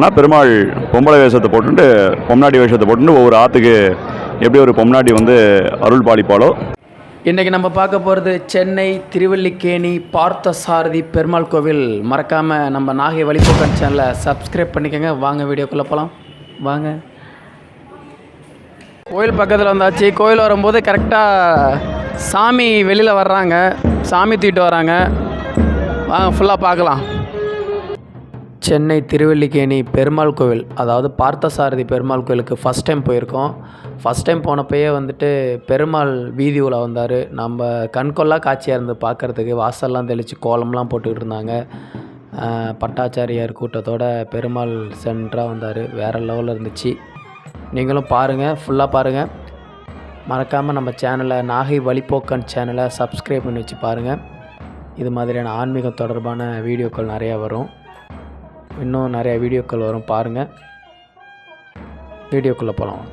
கோலம்னா பெருமாள் பொம்பளை வேஷத்தை போட்டுட்டு பொம்னாடி வேஷத்தை போட்டுட்டு ஒவ்வொரு ஆற்றுக்கு எப்படி ஒரு பொம்னாடி வந்து அருள் பாலிப்பாலோ இன்றைக்கி நம்ம பார்க்க போகிறது சென்னை திருவல்லிக்கேணி பார்த்தசாரதி பெருமாள் கோவில். மறக்காமல் நம்ம நாகை வழிபோக்கன் சேனலை சப்ஸ்கிரைப் பண்ணிக்கோங்க. வாங்க வீடியோக்குள்ளே போகலாம் வாங்க. கோயில் பக்கத்தில் வந்தாச்சு. கோயில் வரும்போது கரெக்டாக சாமி வெளியில் வர்றாங்க. சாமி தூக்கிட்டு வராங்க வாங்க ஃபுல்லாக பார்க்கலாம். சென்னை திருவல்லிக்கேணி பெருமாள் கோவில் அதாவது பார்த்தசாரதி பெருமாள் கோவிலுக்கு ஃபஸ்ட் டைம் போயிருக்கோம். ஃபஸ்ட் டைம் போனப்பயே வந்துட்டு பெருமாள் வீதி உலா வந்தார். நம்ம கண்கொள்ளா காட்சியாக இருந்து பார்க்குறதுக்கு வாசல்லாம் தெளித்து கோலம்லாம் போட்டுக்கிட்டு இருந்தாங்க. பட்டாச்சாரியார் கூட்டத்தோட பெருமாள் சென்டராக வந்தார். வேறு லெவலில் இருந்துச்சு. நீங்களும் பாருங்கள் ஃபுல்லாக பாருங்கள் மறக்காமல் நம்ம சேனலை நாகை வழிபோக்கன் சேனலை சப்ஸ்கிரைப் பண்ணி வச்சு பாருங்கள் இது மாதிரியான ஆன்மீகம் தொடர்பான வீடியோக்கள் நிறையா வரும். இன்னும் நிறையா வீடியோக்கள் வரும் பாருங்கள் வீடியோக்குள்ளே போகலாம்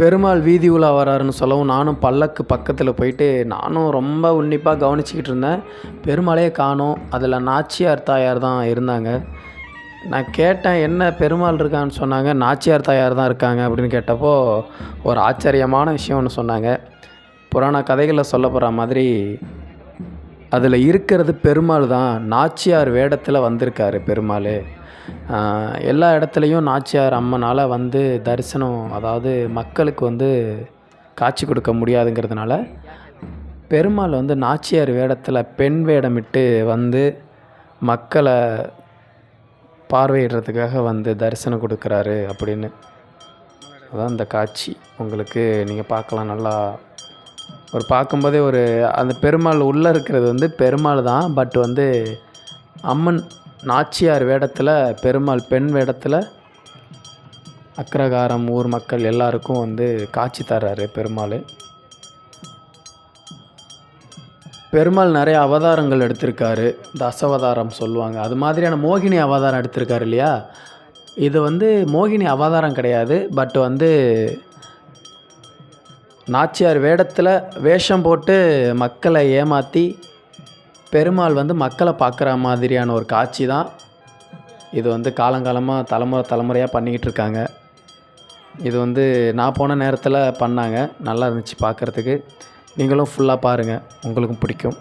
பெருமாள் வீதி உலா வராருன்னு சொல்லவும் நானும் பல்லக்கு பக்கத்தில் போயிட்டு நானும் ரொம்ப உன்னிப்பாக கவனிச்சிக்கிட்டு இருந்தேன். பெருமாளே காணோம். அதில் நாச்சியார் தாயார் தான் இருந்தாங்க. நான் கேட்டேன் என்ன பெருமாள் இருக்கான்னு? சொன்னாங்க. நாச்சியார் தாயார் தான் இருக்காங்க அப்படின்னு கேட்டப்போ ஒரு ஆச்சரியமான விஷயம்னு சொன்னாங்க. புராண கதைகளில் சொல்ல போகிற மாதிரி அதில் இருக்கிறது பெருமாள் தான். நாச்சியார் வேடத்தில் வந்திருக்காரு பெருமாள். எல்லா இடத்துலையும் நாச்சியார் அம்மனால் வந்து தரிசனம் அதாவது மக்களுக்கு வந்து காட்சி கொடுக்க முடியாதுங்கிறதுனால பெருமாள் வந்து நாச்சியார் வேடத்தில் பெண் வேடமிட்டு வந்து மக்களை பார்வையிடுறதுக்காக வந்து தரிசனம் கொடுக்குறாரு அப்படின்னு. அதான் இந்த காட்சி. உங்களுக்கு நீங்கள் பார்க்கலாம் நல்லா ஒரு பார்க்கும்போதே ஒரு அந்த பெருமாள் உள்ளே இருக்கிறது வந்து பெருமாள் தான். பட் வந்து அம்மன் நாச்சியார் வேடத்தில் பெருமாள் பெண் வேடத்தில் அக்ரகாரம் ஊர் மக்கள் எல்லாருக்கும் வந்து காட்சி தர்றாரு பெருமாள். பெருமாள் நிறைய அவதாரங்கள் எடுத்திருக்காரு. தசவதாரம் சொல்லுவாங்க. அது மாதிரியான மோகினி அவதாரம் எடுத்திருக்காரு இல்லையா? இது வந்து மோகினி அவதாரம் கிடையாது. பட் வந்து நாச்சியார் வேடத்தில் வேஷம் போட்டு மக்களை ஏமாற்றி பெருமாள் வந்து மக்களை பார்க்குற மாதிரியான ஒரு காட்சி தான். இது வந்து காலங்காலமாக தலைமுறை தலைமுறையாக பண்ணிக்கிட்டு இருக்காங்க. இது வந்து நான் போன நேரத்தில் பண்ணாங்க. நல்லா இருந்துச்சு பார்க்குறதுக்கு. நீங்களும் ஃபுல்லாக பாருங்கள் உங்களுக்கும் பிடிக்கும்.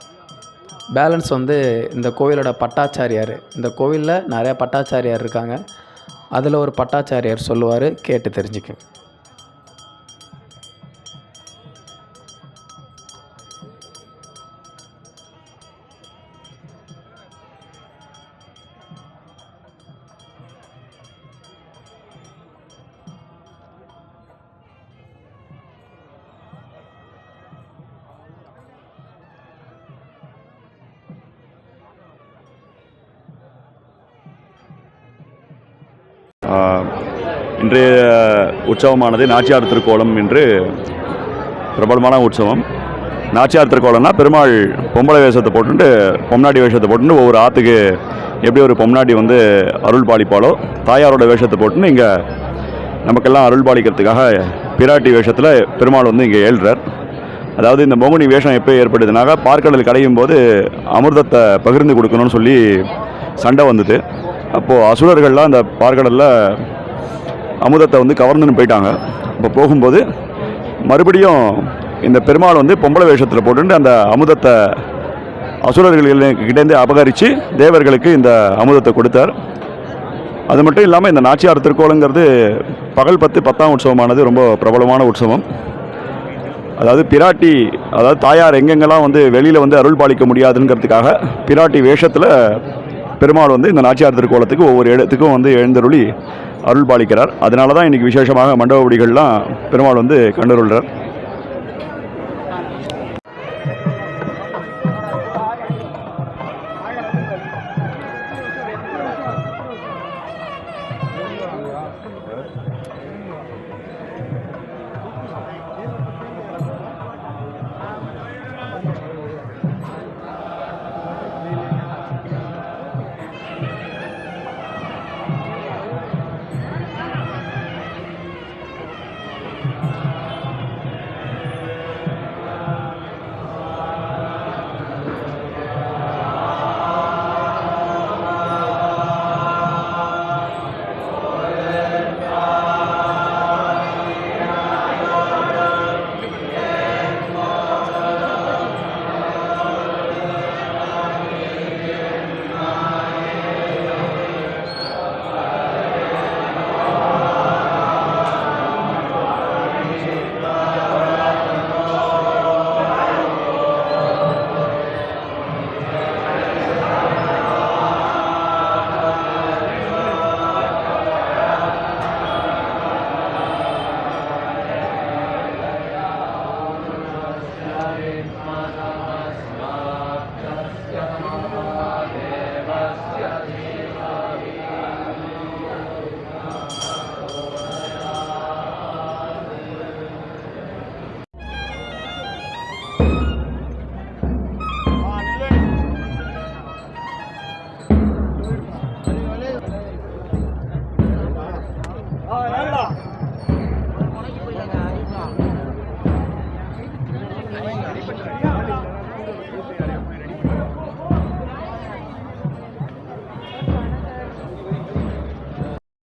பேலன்ஸ் வந்து இந்த கோவிலோட பட்டாச்சாரியார். இந்த கோவிலில் நிறையா பட்டாச்சாரியார் இருக்காங்க. அதில் ஒரு பட்டாச்சாரியார் சொல்லுவார் கேட்டு தெரிஞ்சுக்கங்க. இன்றைய உற்சவமானது நாச்சியார் திருக்கோலம் என்று பிரபலமான உற்சவம். நாச்சியார் திருக்கோலம்னா பெருமாள் பொம்பளை வேஷத்தை போட்டுட்டு பொம்னாடி வேஷத்தை போட்டுட்டு ஒவ்வொரு ஆற்றுக்கு எப்படி ஒரு பொம்னாடி வந்து அருள் பாலிப்பாலோ தாயாரோட வேஷத்தை போட்டுன்னு இங்கே நமக்கெல்லாம் அருள் பாலிக்கிறதுக்காக பிராட்டி வேஷத்தில் பெருமாள் வந்து இங்கே ஏழ்றார். அதாவது இந்த மோகினி வேஷம் எப்போ ஏற்படுதுனாக்கா பார்க்கடல் கடையும் போது அமிர்தத்தை பகிர்ந்து கொடுக்கணும்னு சொல்லி சண்டை வந்தது. அப்போது அசுரர்கள்லாம் அந்த பார்க்கடலில் அமுதத்தை வந்து கவர்ந்துன்னு போயிட்டாங்க. அப்போ போகும்போது மறுபடியும் இந்த பெருமாள் வந்து பொம்பளை வேஷத்தில் போட்டுட்டு அந்த அமுதத்தை அசுரர்கள்கிட்டேருந்து அபகரித்து தேவர்களுக்கு இந்த அமுதத்தை கொடுத்தார். அது மட்டும் இல்லாமல் இந்த நாச்சியார் திருக்கோலங்கிறது பகல் பத்து பத்தாம் உற்சவமானது ரொம்ப பிரபலமான உற்சவம். அதாவது பிராட்டி அதாவது தாயார் எங்கெங்கெல்லாம் வந்து வெளியில் வந்து அருள் பாலிக்க முடியாதுங்கிறதுக்காக பிராட்டி வேஷத்தில் பெருமாள் வந்து இந்த நாச்சியார் திருக்கோலத்துக்கு ஒவ்வொரு இடத்துக்கும் வந்து எழுந்தருளி அருள் பாலிக்கிறார் அதனால தான் இன்றைக்கி விசேஷமாக மண்டபடிகள்லாம் பெருமாள் வந்து கண்டருள்கிறார்